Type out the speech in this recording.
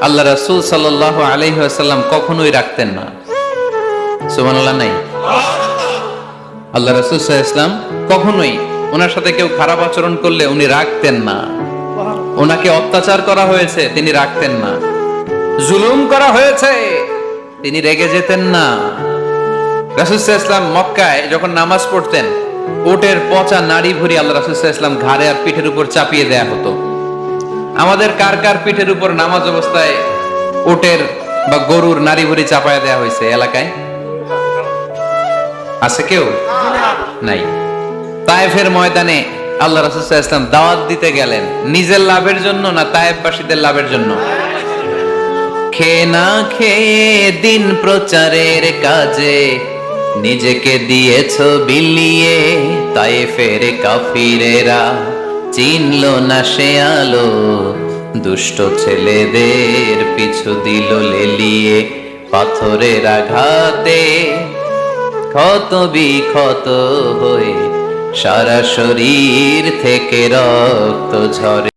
আল্লাহ রাসূল সাল্লাল্লাহু আলাইহি কখনোই রাখতেন না। সুবহানাল্লাহ, নাই? আল্লাহ রাসূল ওয়াসাল্লাম কখনোই ওনার সাথে কেউ খারাপ আচরণ করলে উনি রাখতেন না। ওনাকে অত্যাচার করা হয়েছে, তিনি রাখতেন না। জুলুম করা হয়েছে, তিনি রেগে যেতেন না। রাসুসাহ মক্কায় যখন নামাজ পড়তেন ওটের পচা নাড়ি ভুরি আল্লাহ রাসুসাহ ঘাড়ে আর পিঠের উপর চাপিয়ে দেয়া হতো। আমাদের কার কার পিঠের উপর নামাজ অবস্থায় ওটের বা গরুর নারী ভুরি চাপায় দেয়া হয়েছে এলাকায়? আছে কেউ? নাই। তায়েফের ময়দানে আল্লাহ রাসুসাহ ইসলাম দাওয়াত দিতে গেলেন। নিজের লাভের জন্য না তায়েফবাসীদের লাভের জন্য? খেয়ে না খেয়ে দিন প্রচারের কাজে নিজেকে দিয়েছ বিলিয়ে তাই ফেরে কাফিরেরা। চিনল না সে আলো। দুষ্ট ছেলেদের পিছু দিল লেলিয়ে পাথরের আঘাতে। ক্ষত বিক্ষত হয়ে সারা শরীর থেকে রক্ত ঝরে।